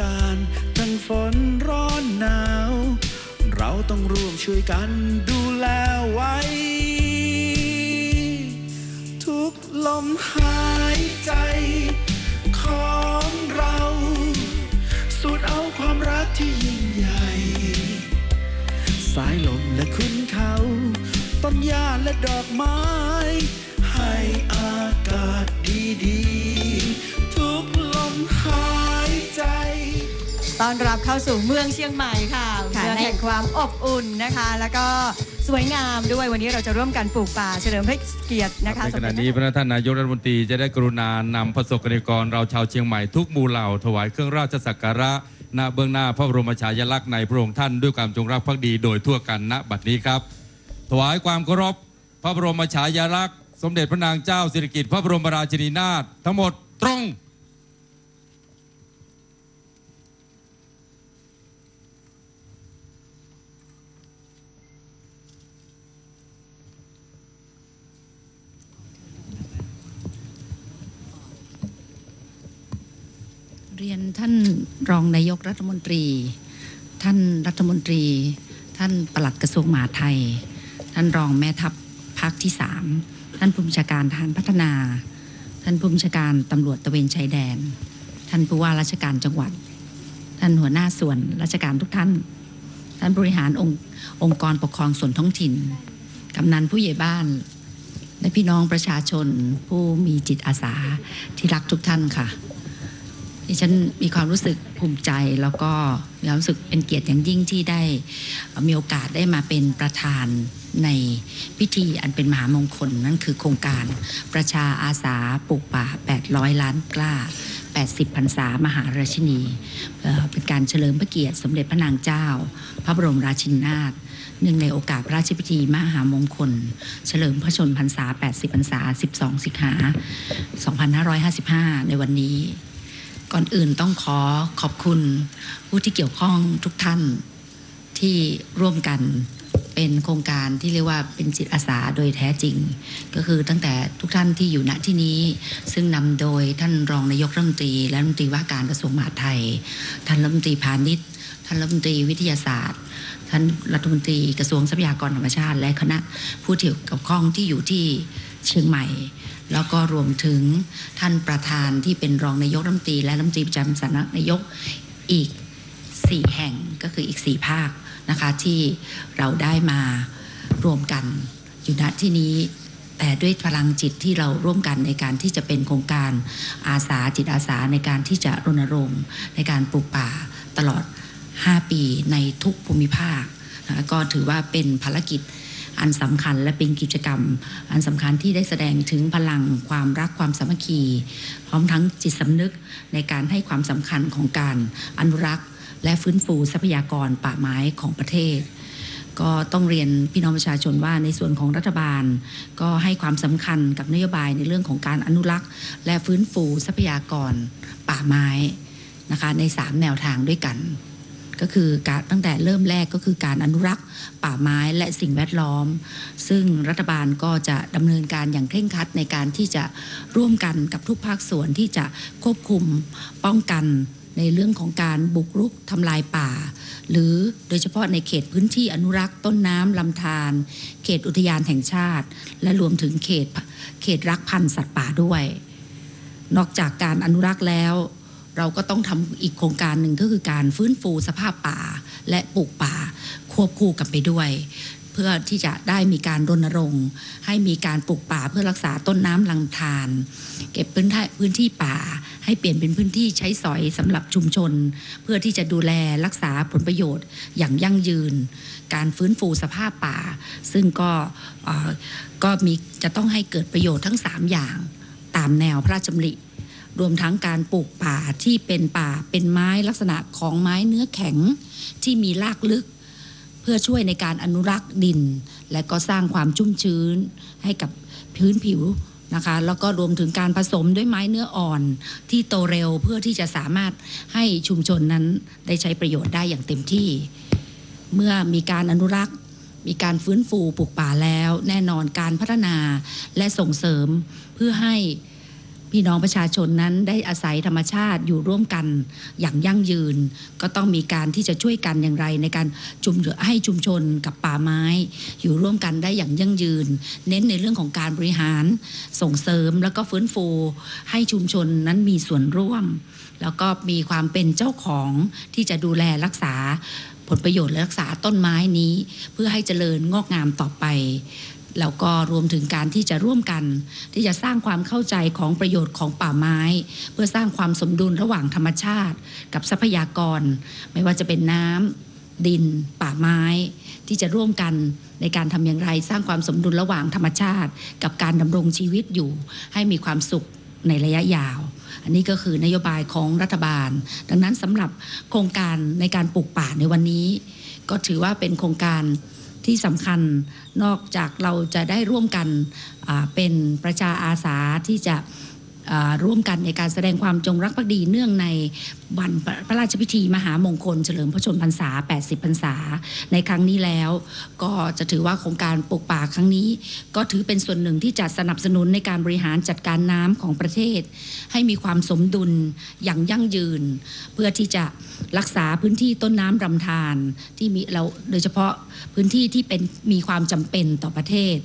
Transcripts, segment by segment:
การทั้งฝนร้อนหนาว เราต้องร่วมช่วยกันดูแลไว้ ทุกลมหายใจของเรา สูดเอาความรักที่ยิ่งใหญ่ สายลมและขึ้นเขา ต้นหญ้าและดอกไม้ ให้อากาศดีๆ ต้อนรับเข้าสู่เมืองเชียงใหม่ค่ะค่ะเมืองในแห่งความอบอุ่นนะคะ แล้วก็สวยงามด้วยวันนี้เราจะร่วมกันปลูกป่าเฉลิมพระเกียรตินะคะในสขมณะเด็จนี้พระท่านนายกรัฐมนตรีจะได้กรุณานำประสบกรณิกรเราชาวเชียงใหม่ทุกหมู่เหล่าถวายเครื่องราชสักการะณเบื้องหน้าพระบรมฉายาลักษณ์ในพระองค์ท่านด้วยความจงรักภักดีโดยทั่วกันณบัดนี้ครับ ถวายความเคารพพระบรมฉายาลักษณ์ สมเด็จพระนางเจ้าสิริกิติ์พระบรมราชินีนาถทั้งหมดตรง เรียนท่านรองนายกรัฐมนตรี ท่านรัฐมนตรี ท่านปลัดกระทรวงมหาดไทย ท่านรองแม่ทัพภาคที่สามท่านผู้บัญชาการทหารพัฒนา ท่านผู้บัญชาการตำรวจตะเวนชายแดน ท่านผู้ว่าราชการจังหวัด ท่านหัวหน้าส่วนราชการทุกท่าน ท่านบริหารองค์องค์กรปกครองส่วนท้องถิ่นกำนันผู้ใหญ่บ้านและพี่น้องประชาชนผู้มีจิตอาสาที่รักทุกท่านค่ะ ดิฉันมีความรู้สึกภูมิใจแล้วก็มีความรู้สึกเป็นเกียรติอย่างยิ่งที่ได้มีโอกาสได้มาเป็นประธานในพิธีอันเป็นมหามงคลนั่นคือโครงการประชาอาสาปลูกป่า 800 ล้านกล้า 80พรรษามหาราชินี เป็นการเฉลิมพระเกียรติสมเด็จพระนางเจ้า พระบรมราชินีนาถเนื่องในโอกาสพระราชพิธีมหามงคล เฉลิมพระชนพรรษา 80พรรษา 12 สิงหา 2555 ในวันนี้ ก่อนอื่นต้องขอขอบคุณผู้ที่เกี่ยวข้องทุกท่านที่ร่วมกันเป็นโครงการที่เรียกว่าเป็นจิตอาสาโดยแท้จริง ก็คือตั้งแต่ทุกท่านที่อยู่ณที่นี้ ซึ่งนำโดยท่านรองนายกรัฐมนตรีและรัฐมนตรีว่าการกระทรวงมหาดไทย ท่านรัฐมนตรีพาณิชย์ท่านรัฐมนตรีวิทยาศาสตร์ ท่านรัฐมนตรีกระทรวงทรัพยากรธรรมชาติ และคณะผู้เกี่ยวข้องที่อยู่ที่เชียงใหม่ แล้วก็รวมถึงท่านประธานที่เป็นรองนายกรัฐมนตรี และรัฐมนตรีประจำสำนักนายกอีก 4 แห่งก็คืออีก 4 ภาคนะคะที่เราได้มารวมกันอยู่ณที่นี้แต่ด้วยพลังจิตที่เราร่วมกันในการที่จะเป็นโครงการอาสาจิตอาสาในการที่จะรณรงค์ในการปลูกป่าตลอด 5 ปีในทุกภูมิภาคนะก็ถือว่าเป็นภารกิจ อันสำคัญและเป็นกิจกรรม อันสำคัญที่ได้แสดงถึงพลังความรักความสามัคคี พร้อมทั้งจิตสำนึกในการให้ความสำคัญของการอนุรักษ์ และฟื้นฟูทรัพยากรป่าไม้ของประเทศก็ต้องเรียนพี่น้องประชาชนว่าในส่วนของรัฐบาล ก็ให้ความสำคัญกับนโยบายในเรื่องของการอนุรักษ์ และฟื้นฟูทรัพยากรป่าไม้นะคะใน 3 แนวทางด้วยกัน ก็คือการตั้งแต่เริ่มแรกก็คือการอนุรักษ์ป่าไม้และสิ่งแวดล้อม ซึ่งรัฐบาลก็จะดำเนินการอย่างเคร่งครัดในการที่จะร่วมกันกับทุกภาคส่วนที่จะควบคุมป้องกันในเรื่องของการบุกรุกทำลายป่า หรือโดยเฉพาะในเขตพื้นที่อนุรักษ์ต้นน้ำลำธารเขตอุทยานแห่งชาติ และรวมถึงเขตเขตรักพันธุ์สัตว์ป่าด้วย นอกจากการอนุรักษ์แล้ว เราก็ต้องทำอีกโครงการหนึ่งก็คือการฟื้นฟูสภาพป่าและปลูกป่าควบคู่กันไปด้วย เพื่อที่จะได้มีการรณรงค์ ให้มีการปลูกป่าเพื่อรักษาต้นน้ำลำธารเก็บพื้นที่พื้นที่ป่า ให้เปลี่ยนเป็นพื้นที่ใช้สอยสำหรับชุมชน เพื่อที่จะดูแลรักษาผลประโยชน์อย่างยั่งยืน การฟื้นฟูสภาพป่า ซึ่งก็ก็มีจะต้องให้เกิดประโยชน์ทั้ง 3 อย่าง ตามแนวพระราชดำริ รวมทั้งการปลูกป่าที่เป็นป่าเป็นไม้ลักษณะของไม้เนื้อแข็งที่มีรากลึก เพื่อช่วยในการอนุรักษ์ดิน และก็สร้างความชุ่มชื้นให้กับพื้นผิวนะคะแล้วก็รวมถึงการผสมด้วยไม้เนื้ออ่อนที่โตเร็วเพื่อที่จะสามารถให้ชุมชนนั้นได้ใช้ประโยชน์ได้อย่างเต็มที่ เมื่อมีการอนุรักษ์มีการฟื้นฟูปลูกป่าแล้ว แน่นอนการพัฒนาและส่งเสริมเพื่อให้ พี่น้องประชาชนนั้นได้อาศัยธรรมชาติอยู่ร่วมกันอย่างยั่งยืน ก็ต้องมีการที่จะช่วยกันอย่างไร ในการจุมให้ชุมชนกับป่าไม้ อยู่ร่วมกันได้อย่างยั่งยืน เน้นในเรื่องของการบริหารส่งเสริมแล้วก็ฟื้นฟู ให้ชุมชนนั้นมีส่วนร่วม แล้วก็มีความเป็นเจ้าของที่จะดูแลรักษาผลประโยชน์และรักษาต้นไม้นี้ เพื่อให้เจริญงอกงามต่อไป แล้วก็รวมถึงการที่จะร่วมกัน ที่จะสร้างความเข้าใจของประโยชน์ของป่าไม้ เพื่อสร้างความสมดุลระหว่างธรรมชาติ กับทรัพยากร ไม่ว่าจะเป็นน้ำดิน ป่าไม้ ที่จะร่วมกันในการทำอย่างไร สร้างความสมดุลระหว่างธรรมชาติ กับการดำรงชีวิตอยู่ ให้มีความสุขในระยะยาว อันนี้ก็คือนโยบายของรัฐบาล ดังนั้นสำหรับโครงการในการปลูกป่าในวันนี้ ก็ถือว่าเป็นโครงการ ที่สำคัญนอกจากเราจะได้ร่วมกันเป็นประชาอาสาที่จะ ร่วมกันในการแสดงความจงรักภักดีเนื่องในวันพระราชพิธีมหามงคล เฉลิมพระชนมพรรษา 80 พรรษา ในครั้งนี้แล้ว ก็จะถือว่าโครงการปลูกป่าครั้งนี้ ก็ถือเป็นส่วนหนึ่งที่จะสนับสนุนในการบริหารจัดการน้ำของประเทศ ให้มีความสมดุลอย่างยั่งยืน เพื่อที่จะรักษาพื้นที่ต้นน้ำรำธารที่มีเราโดยเฉพาะพื้นที่ที่เป็นมีความจำเป็นต่อประเทศ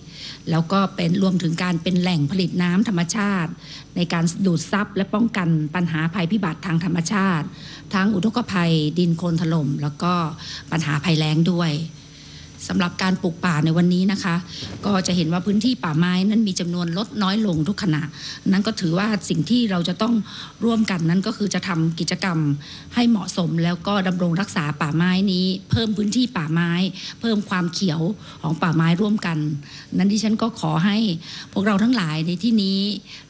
แล้วก็เป็นรวมถึงการเป็นแหล่งผลิตน้ำธรรมชาติในการดูดซับและป้องกันปัญหาภัยพิบัติทางธรรมชาติ ทั้งอุทกภัยดินโคลนถล่ม แล้วก็ปัญหาภัยแล้งด้วย สำหรับการปลูกป่าในวันนี้นะคะ ก็จะเห็นว่าพื้นที่ป่าไม้นั้นมีจำนวนลดน้อยลงทุกขณะ นั้นก็ถือว่าสิ่งที่เราจะต้องร่วมกันนั้นก็คือจะทำกิจกรรมให้เหมาะสม แล้วก็ดำรงรักษาป่าไม้นี้ เพิ่มพื้นที่ป่าไม้ เพิ่มความเขียวของป่าไม้ร่วมกัน นั้นดิฉันก็ขอให้พวกเราทั้งหลายในที่นี้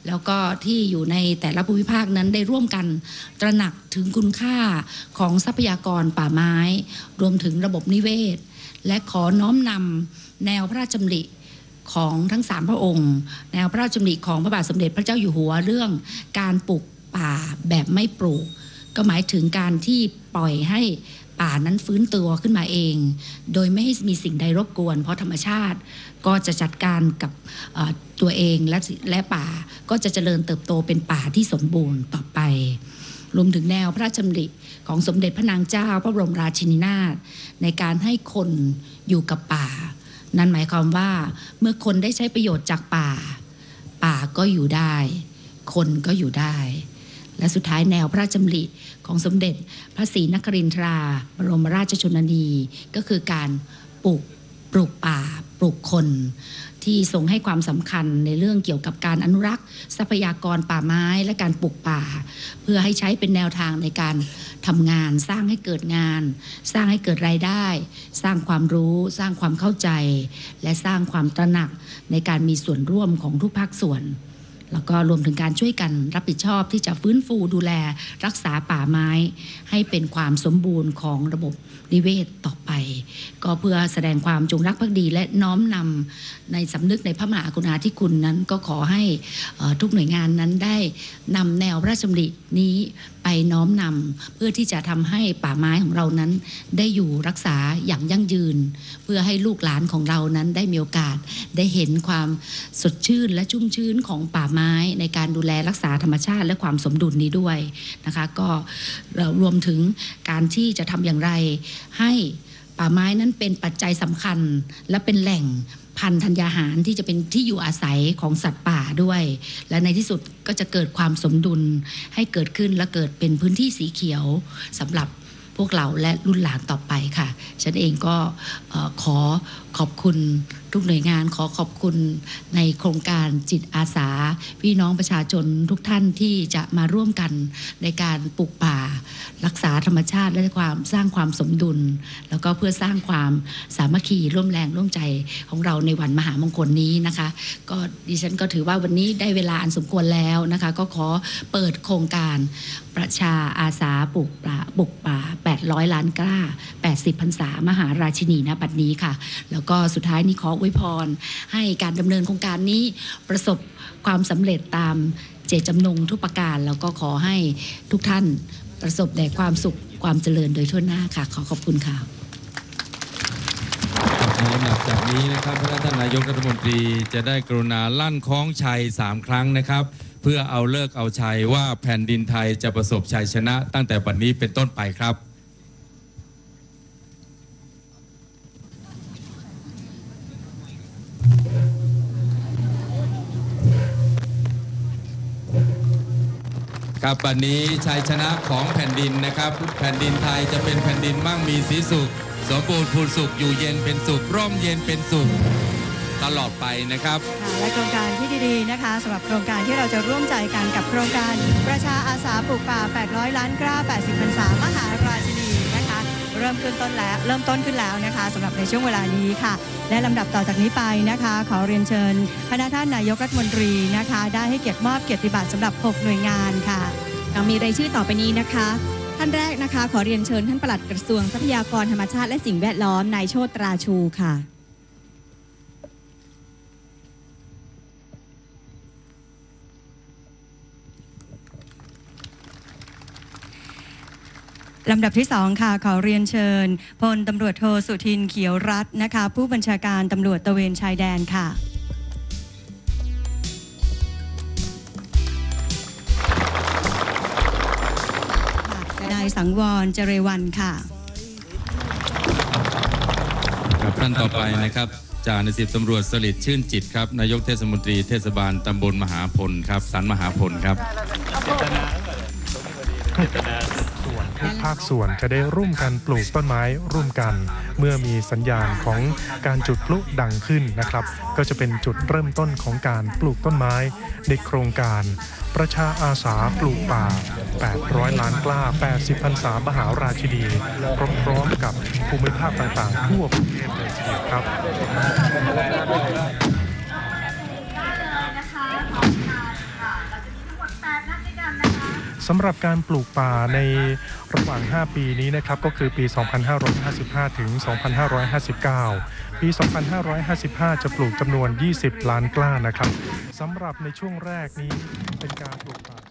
แล้วก็ที่อยู่ในแต่ละภูมิภาคนั้นได้ร่วมกันตระหนักถึงคุณค่าของทรัพยากรป่าไม้ รวมถึงระบบนิเวศ และขอน้อมนำแนวพระราชดำริของทั้งสามพระองค์ แนวพระราชดำริของพระบาทสมเด็จพระเจ้าอยู่หัวเรื่องการปลูกป่าแบบไม่ปลูก ก็หมายถึงการที่ปล่อยให้ป่านั้นฟื้นตัวขึ้นมาเอง โดยไม่ให้มีสิ่งใดรบกวน เพราะธรรมชาติก็จะจัดการกับตัวเองและและป่าก็จะเจริญเติบโตเป็นป่าที่สมบูรณ์ต่อไป รวมถึงแนวพระราชดำริของสมเด็จพระนางเจ้าพระบรมราชินีนาถในการให้คนอยู่กับป่า นั่นหมายความว่าเมื่อคนได้ใช้ประโยชน์จากป่า ป่าก็อยู่ได้ คนก็อยู่ได้ และสุดท้ายแนวพระราชดำริของสมเด็จพระศรีนครินทรา บรมราชชนนีก็คือการปลูกปลูกป่าปลูกคน ที่ทรงให้ความสำคัญในเรื่องเกี่ยวกับการอนุรักษ์ ทรัพยากรป่าไม้และการปลูกป่า เพื่อให้ใช้เป็นแนวทางในการทำงาน สร้างให้เกิดงาน สร้างให้เกิดรายได้ สร้างความรู้ สร้างความเข้าใจ และสร้างความตระหนักในการมีส่วนร่วมของทุกภาคส่วน แล้วก็รวมถึงการช่วยกันรับผิดชอบที่จะฟื้นฟูดูแลรักษาป่าไม้ ให้เป็นความสมบูรณ์ของระบบนิเวศต่อไป ก็เพื่อแสดงความจงรักภักดี และน้อมนำในสำนึกในพระมหากรุณาธิคุณนั้นก็ขอให้ทุกหน่วยงานนั้นได้นำแนวพระราชดำรินี้ไปน้อมนำเพื่อที่จะทำให้ป่าไม้ของเรานั้น ได้อยู่รักษาอย่างยั่งยืน เพื่อให้ลูกหลานของเรานั้นได้มีโอกาสได้เห็นความสดชื่นและชุ่มชื้นของป่าไม้ในการดูแลรักษาธรรมชาติและความสมดุลนี้ด้วยนะคะก็รวมถึงการที่จะทำอย่างไรให้ป่าไม้นั้นเป็นปัจจัยสำคัญและเป็นแหล่งพันธุ์ธัญญาหารที่จะเป็นที่อยู่อาศัยของสัตว์ป่าด้วย และในที่สุดก็จะเกิดความสมดุลให้เกิดขึ้นและเกิดเป็นพื้นที่สีเขียวสำหรับพวกเราและรุ่นหลานต่อไปค่ะ ฉันเองก็ออขอขอบคุณทุกหน่วยงานขอขอบคุณในโครงการจิตอาสา พี่น้องประชาชนทุกท่านที่จะมาร่วมกันในการปลูกป่า รักษาธรรมชาติและความสร้างความสมดุล แล้วก็เพื่อสร้างความสามัคคีร่วมแรงร่วมใจของเราในวันมหามงคลนี้นะคะ ก็ดิฉันก็ถือว่าวันนี้ได้เวลาอันสมควรแล้วนะคะ ก็ขอเปิดโครงการประชาอาสาปลูกป่าปลูกป่า 800 ล้านกล้า 80พรรษามหาราชินีณบัดนี้ค่ะแล้วก็สุดท้ายนี้ขออวยพร ให้การดำเนินโครงการนี้ประสบความสำเร็จตามเจตจำนงทุกประการ แล้วก็ขอให้ทุกท่านประสบแต่ความสุขความเจริญโดยทั่วหน้าค่ะ ขอขอบคุณค่ะในลำดับจากนี้นะครับพระท่านนายกรัฐมนตรีจะได้กรุณาลั่นคล้องชัยสามครั้งนะครับ เพื่อเอาเลิกเอาชัยว่าแผ่นดินไทยจะประสบชัยชนะตั้งแต่บัดนี้เป็นต้นไปครับ ครับวันนี้ชัยชนะของแผ่นดินนะครับ แผ่นดินไทยจะเป็นแผ่นดินมั่งมีสีสุข สมบูรณ์พูนสุขอยู่เย็นเป็นสุข ร่มเย็นเป็นสุข ตลอดไปนะครับ ค่ะและโครงการที่ดีๆนะคะสำหรับโครงการที่เราจะร่วมใจกันกับโครงการ ประชาอาสาปลูกป่า 800 ล้านกล้า 80พรรษามหาราชินี เริ่มขึ้นต้นแล้วเริ่มต้นขึ้นแล้วนะคะสำหรับในช่วงเวลานี้ค่ะ และลำดับต่อจากนี้ไปนะคะ ขอเรียนเชิญพระท่านนายกรัฐมนตรีนะคะ ได้ให้เกียรติมอบเกียรติบัตรสำหรับ 6 หน่วยงานค่ะเรามีรายชื่อต่อไปนี้นะคะ ท่านแรกนะคะ ขอเรียนเชิญท่านปลัดกระทรวงทรัพยากรธรรมชาติและสิ่งแวดล้อมนายโชตราชูค่ะ ลำดับที่สองค่ะขอเรียนเชิญพลตำรวจโทสุทินเขียวรัตน์นะคะ ผู้บัญชาการตำรวจตะเวนชายแดนค่ะ นายสังวรเจเรวันค่ะ ครับท่านต่อไปนะครับจ่าในสิบตำรวจสลิดชื่นจิตครับ นายกเทศมนตรีเทศบาลตำบลมหาพลครับสันมหาพลครับ ภาคส่วนจะได้ร่วมกันปลูกต้นไม้ร่วมกัน เมื่อมีสัญญาณของการจุดพลุดังขึ้นนะครับ ก็จะเป็นจุดเริ่มต้นของการปลูกต้นไม้ในโครงการ ประชาอาสาปลูกป่า 800 ล้านกล้า 80พรรษามหาราชินีพร้อมๆกับภูมิภาคต่างๆทั่วประเทศเลยทีเดียวครับ สำหรับการปลูกป่าในระหว่าง 5 ปีนี้นะครับก็คือปี 2555 ถึง 2559 ปี 2555 จะปลูกจำนวน 20 ล้านกล้านะครับสำหรับในช่วงแรกนี้เป็นการปลูกป่า